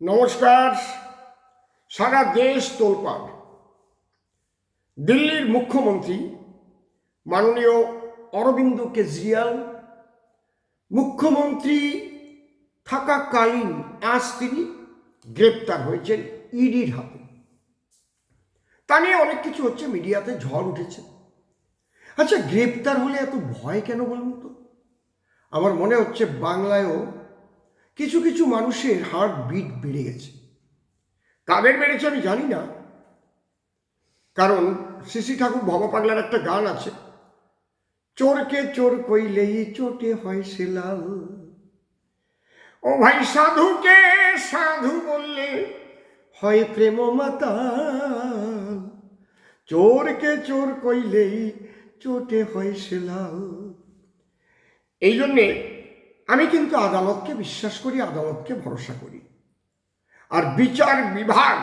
নমস্কার, সারা দেশ তোলপাড়। দিল্লির মুখ্যমন্ত্রী মাননীয় অরবিন্দ কেজরিওয়াল, মুখ্যমন্ত্রী থাকাকালীন আজ তিনি গ্রেপ্তার হয়েছেন ইডির হাতে। তা নিয়ে অনেক কিছু হচ্ছে, মিডিয়াতে ঝড় উঠেছে। আচ্ছা গ্রেপ্তার হলে এত ভয় কেন বলুন তো? আমার মনে হচ্ছে বাংলায়ও কিছু কিছু মানুষের হার্ট বিট বেড়ে গেছে। কাদের বেড়েছে আমি জানি না। কারণ শ্রী ঠাকুর ভবপাগলার একটা গান আছে, চোরকে চোর কইলেই চোটে হয় সে লাল। ও ভাই, সাধুকে সাধু বললে হয় প্রেম মাতাল চোরকে চোর কইলেই চোটে হয় সে লাল। এই জন্যে আমি কিন্তু আদালতকে বিশ্বাস করি, আদালতকে ভরসা করি। আর বিচার বিভাগ,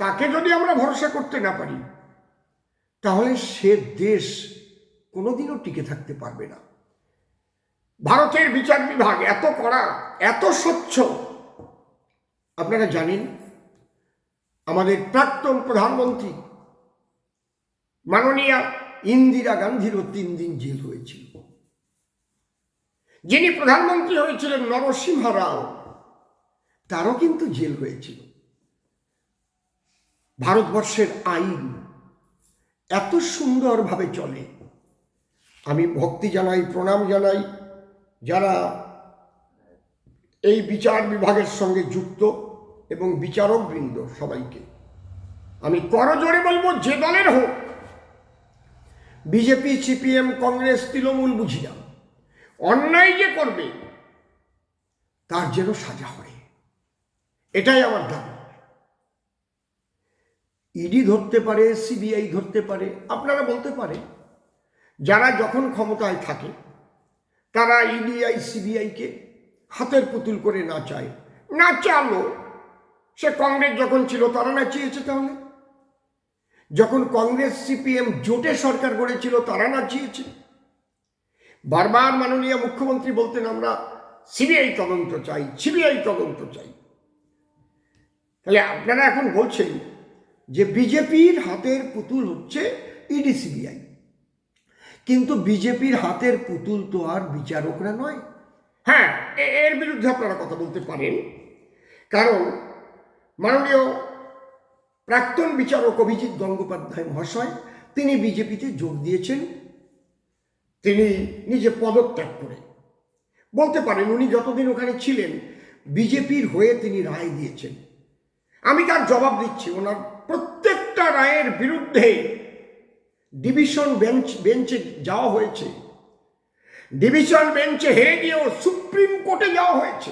তাকে যদি আমরা ভরসা করতে না পারি, তাহলে সে দেশ কোনোদিনও টিকে থাকতে পারবে না। ভারতের বিচার বিভাগ এত কড়া, এত স্বচ্ছ। আপনারা জানেন, আমাদের প্রাক্তন প্রধানমন্ত্রী মাননীয়া ইন্দিরা গান্ধীরও তিন দিন জেল হয়েছিল। যিনি প্রধানমন্ত্রী হয়েছিলেন নরসিংহ রাও, তারও কিন্তু জেল হয়েছিল। ভারতবর্ষের আইন এত সুন্দরভাবে চলে। আমি ভক্তি জানাই, প্রণাম জানাই, যারা এই বিচার বিভাগের সঙ্গে যুক্ত এবং বিচারক বৃন্দ সবাইকে। আমি করজোরে বলব, যে দলের হোক, বিজেপি, সিপিএম, কংগ্রেস, তৃণমূল বুঝি না অন্যায় যে করবে, তার যেন সাজা হয়। এটাই আমার দাবি। ইডি ধরতে পারে সিবিআই ধরতে পারে, আপনারা বলতে পারে যারা যখন ক্ষমতায় থাকে, তারা ইডিআই সিবিআইকে হাতের পুতুল করে না চায় না নাচালো। সে কংগ্রেস যখন ছিল, তারা না চেয়েছে তাহলে। যখন কংগ্রেস সিপিএম জোটে সরকার গড়েছিল, তারা নাচিয়েছে। বারবার মাননীয় মুখ্যমন্ত্রী বলতেন, আমরা সিবিআই তদন্ত চাই, সিবিআই তদন্ত চাই। তাহলে আপনারা এখন বলছেন যে বিজেপির হাতের পুতুল হচ্ছে ইডি সিবিআই। কিন্তু বিজেপির হাতের পুতুল তো আর বিচারকরা নয়। হ্যাঁ এর বিরুদ্ধে আপনারা কথা বলতে পারেন। কারণ মাননীয় প্রাক্তন বিচারক অভিজিৎ গঙ্গোপাধ্যায় মহাশয়, তিনি বিজেপিতে যোগ দিয়েছেন। তিনি নিজে পদত্যাগ করে বলতে পারেন উনি যতদিন ওখানে ছিলেন, বিজেপির হয়ে তিনি রায় দিয়েছেন। আমি তার জবাব দিচ্ছি, ওনার প্রত্যেকটা রায়ের বিরুদ্ধে ডিভিশন বেঞ্চ, বেঞ্চে যাওয়া হয়েছে। ডিভিশন বেঞ্চে হেরে গিয়েও সুপ্রিম কোর্টে যাওয়া হয়েছে।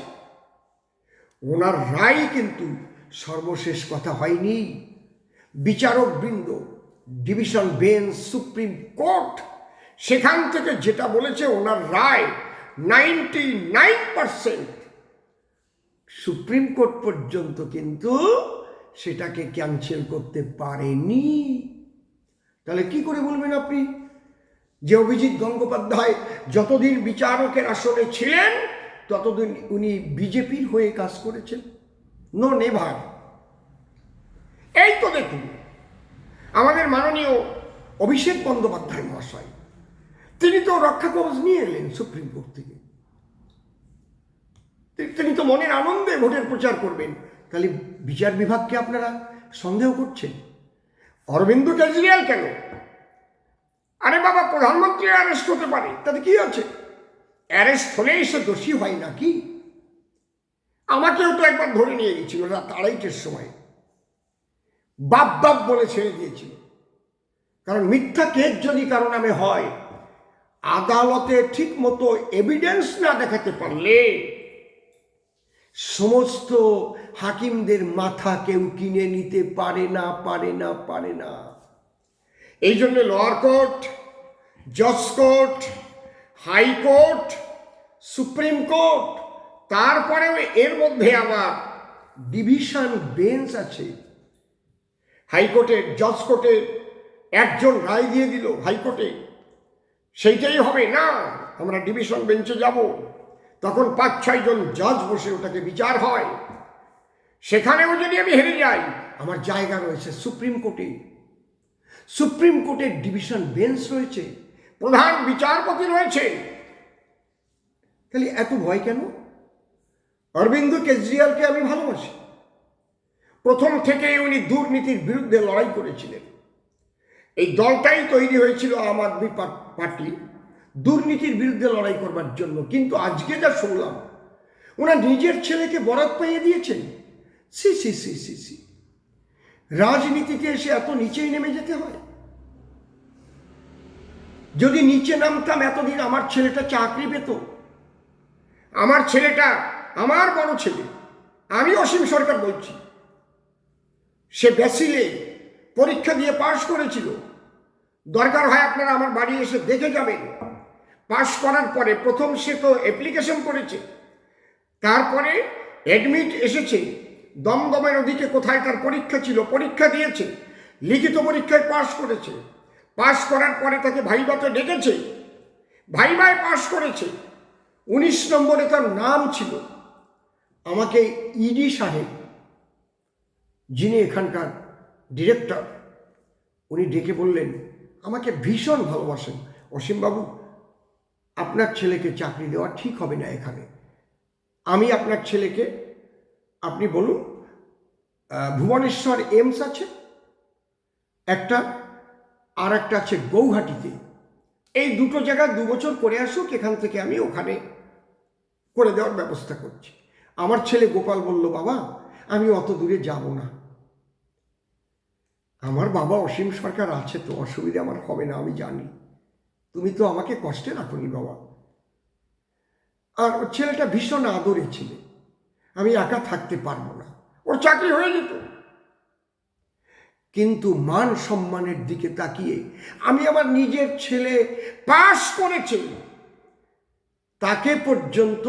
ওনার রায় কিন্তু সর্বশেষ কথা হয়নি। বিচারক বৃন্দ ডিভিশন বেঞ্চ, সুপ্রিম কোর্ট সেখান থেকে যেটা বলেছে ওনার রায় ninety nine percent supreme court পর্যন্ত কিন্তু সেটাকে ক্যান্সেল করতে পারেনি। তাহলে কি করে বলবেন আপনি? যে অভিজিৎ গঙ্গোপাধ্যায় যতদিন বিচারকের আসনে ছিলেন, ততদিন উনি বিজেপির হয়ে কাজ করেছেন। নো নেভার এই তো দেখুন, আমাদের মাননীয় অভিষেক বন্দ্যোপাধ্যায় মহাশয় তিনি তো রক্ষা কবচ নিয়ে এলেন সুপ্রিম কোর্ট থেকে। তিনি তো মনের আনন্দে ভোটের প্রচার করবেন। তাহলে বিচার বিভাগকে আপনারা সন্দেহ করছেন? অরবিন্দ কেজরিওয়াল কেন? আরে বাবা, প্রধানমন্ত্রী অ্যারেস্ট হতে পারে, তাতে কি আছে? অ্যারেস্ট হলেই সে দোষী হয় নাকি? আমাকেও তো একবার ধরে নিয়ে গেছিল রাত আড়াইটের সময়। বাপ বাপ বলে ছেড়ে দিয়েছিল। কারণ মিথ্যা কেস যদি কারও নামে হয় আদালতে ঠিক মতো এভিডেন্স না দেখাতে পারলে সমস্ত হাকিমদের মাথা কেউ কিনে নিতে পারে না পারে না পারে না। এই জন্য লোয়ার কোর্ট জজ court high court supreme court তারপরেও এর মধ্যে আবার ডিভিশন বেঞ্চ আছে। হাইকোর্টের জজ কোর্টে একজন রায় দিয়ে দিল হাইকোর্টে সেইটাই হবে না। আমরা ডিভিশন বেঞ্চে যাব। তখন পাঁচ ছয়জন জজ বসে ওটাকে বিচার হয়। সেখানেও যদি আমি হেরে যাই, আমার জায়গা রয়েছে সুপ্রিম কোর্টে। সুপ্রিম কোর্টের ডিভিশন বেঞ্চ রয়েছে, প্রধান বিচারপতি রয়েছে। তাহলে এত ভয় কেন? অরবিন্দ কেজরিওয়ালকে আমি ভালোবাসি। প্রথম থেকে উনি দুর্নীতির বিরুদ্ধে লড়াই করেছিলেন। এই দলটাই তৈরি হয়েছিল আম আদমি পার্টি। দুর্নীতির বিরুদ্ধে লড়াই করবার জন্য। কিন্তু আজকে যা শুনলাম, ওনার নিজের ছেলেকে বরাত পাইয়ে দিয়েছেন। C C C C C. রাজনীতিতে এসে এত নিচেই নেমে যেতে হয়? যদি নিচে নামতাম, এতদিন আমার ছেলেটা চাকরি পেত। আমার ছেলেটা আমার বড় ছেলে। আমি অসীম সরকার বলছি। সে বেসিলে পরীক্ষা দিয়ে পাশ করেছিল। দরকার হয় আপনারা আমার বাড়ি এসে দেখে যাবেন। পাশ করার পরে প্রথম সে তো অ্যাপ্লিকেশন করেছে। তারপরে অ্যাডমিট এসেছে। দমদমের ওদিকে কোথায় তার পরীক্ষা ছিল, পরীক্ষা দিয়েছে। লিখিত পরীক্ষায় পাশ করেছে। পাশ করার পরে তাকে ভাইবাতে ডেকেছে। ভাইবায় পাশ করেছে। উনিশ নম্বরে তার নাম ছিল। আমাকে ইডি সাহেব, যিনি এখানকার ডিরেক্টর, উনি ডেকে বললেন, আমাকে ভীষণ ভালোবাসেন। অসীমবাবু, আপনার ছেলেকে চাকরি দেওয়া ঠিক হবে না এখানে। আমি আপনার ছেলেকে, আপনি বলুন ভুবনেশ্বর এমস আছে? একটা আর একটা আছে গৌহাটিতে। এই দুটো জায়গা দু বছর করে আসুক, এখান থেকে আমি ওখানে করে দেওয়ার ব্যবস্থা করছি। আমার ছেলে গোপাল বলল, বাবা, আমি অত দূরে যাব না। আমার বাবা অসীম সরকার আছে তো, অসুবিধা আমার হবে না, আমি জানি। তুমি তো আমাকে কষ্টে রাখনি বাবা। আর ওর ছেলেটা ভীষণ আদরে ছেলে। আমি একা থাকতে পারব না। ওর চাকরি হয়ে যেত কিন্তু মান সম্মানের দিকে তাকিয়ে আমি আমার নিজের ছেলে পাশ করেছি। তাকে পর্যন্ত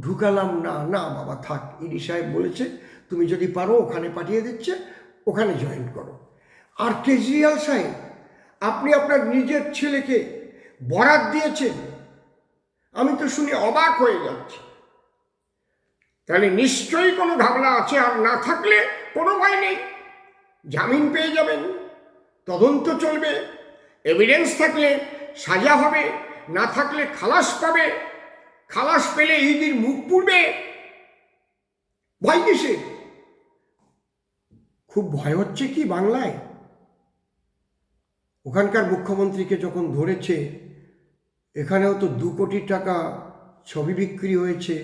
ঢুকালাম না। না, বাবা, থাক ইডি সাহেব বলেছে, তুমি যদি পারো ওখানে পাঠিয়ে দিচ্ছে, ওখানে জয়েন করো। আর কেজরিওয়াল সাহেব, আপনি আপনার নিজের ছেলেকে বরাত দিয়েছেন। আমি তো শুনে অবাক হয়ে যাচ্ছি। তাহলে নিশ্চয়ই কোনো ঢাবলা আছে আর না থাকলে কোনো ভয় নেই। জামিন পেয়ে যাবেন, তদন্ত চলবে এভিডেন্স থাকলে সাজা হবে, না থাকলে খালাস পাবে। খালাস পেলে ইদির মুখ পুড়বে। ভয় কিসে খুব ভয় হচ্ছে কি বাংলায়? ওখানকার মুখ্যমন্ত্রীকে যখন ধরেছে, এখানেও তো দু কোটি টাকা ছবি বিক্রি হয়েছে।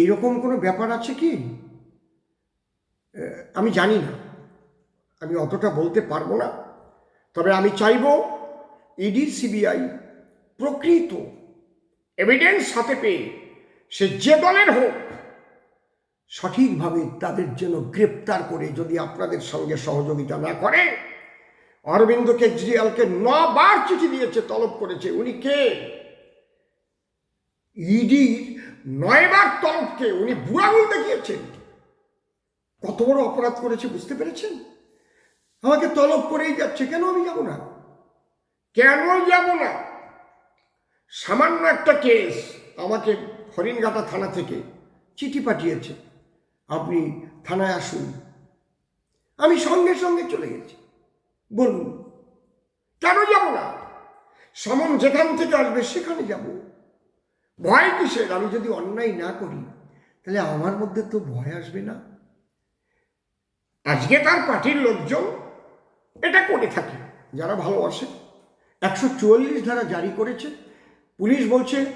এইরকম কোনো ব্যাপার আছে কি? আমি জানি না। আমি অতটা বলতে পারব না। তবে আমি চাইব ইডি, সিবিআই প্রকৃত এভিডেন্স হাতে পেয়ে সে যে দলের হোক, সঠিকভাবে তাদের জন্য গ্রেপ্তার করে যদি আপনাদের সঙ্গে সহযোগিতা না করে অরবিন্দ কেজরিওয়ালকে নবার চিঠি দিয়েছে, তলব করেছে। উনি কে? ইডির নয়বার তলবকে উনি বুড়া বুড়াগুল দেখিয়েছেন। কত বড় অপরাধ করেছে, বুঝতে পেরেছেন? আমাকে তলব করেই যাচ্ছে, কেন আমি যাব না? কেন যাব না? সামান্য একটা কেস আমাকে হরিণঘাটা থানা থেকে চিঠি পাঠিয়েছে। আপনি থানায় আসুন। আমি সঙ্গে সঙ্গে চলে গেছি। বলুন, কেন যাব না? সমন যেখান থেকে আসবে সেখানে যাব। ভয় কিসের? আমি যদি অন্যায় না করি, তাহলে আমার মধ্যে তো ভয় আসবে না। আজকে তার পার্টির লোকজন এটা করে থাকে, যারা ভালোবাসে। একশো চুয়াল্লিশ ধারা জারি করেছে। পুলিশ বলছে,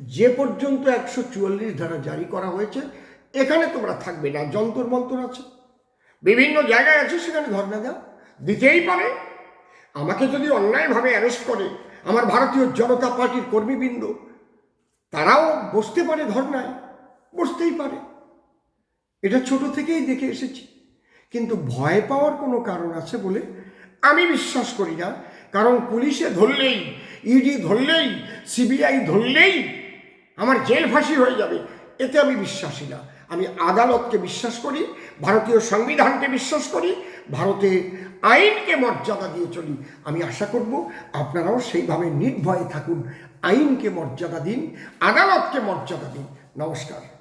যে পর্যন্ত একশো চুয়াল্লিশ ধারা জারি করা হয়েছে, এখানে তোমরা থাকবে না। যন্তর মন্তর আছে। বিভিন্ন জায়গায় আছে, সেখানে ধর্ণা দাও দিতেই পারে। আমাকে যদি অন্যায়ভাবে অ্যারেস্ট করে আমার ভারতীয় জনতা পার্টির কর্মীবৃন্দ, তারাও বসতে পারে ধর্নায়, বসতেই পারে। এটা ছোট থেকেই দেখে এসেছি। কিন্তু ভয় পাওয়ার কোনো কারণ আছে বলে আমি বিশ্বাস করি না। কারণ পুলিশে ধরলেই ইডি ধরলেই সিবিআই ধরলেই আমার জেল ফাঁসি হয়ে যাবে, এতে আমি বিশ্বাসী না। আমি আদালতকে বিশ্বাস করি, ভারতীয় সংবিধানকে বিশ্বাস করি ভারতের আইনকে মর্যাদা দিয়ে চলি। আমি আশা করব আপনারাও সেইভাবে নির্ভয়ে থাকুন, আইনকে মর্যাদা দিন, আদালতকে মর্যাদা দিন। নমস্কার।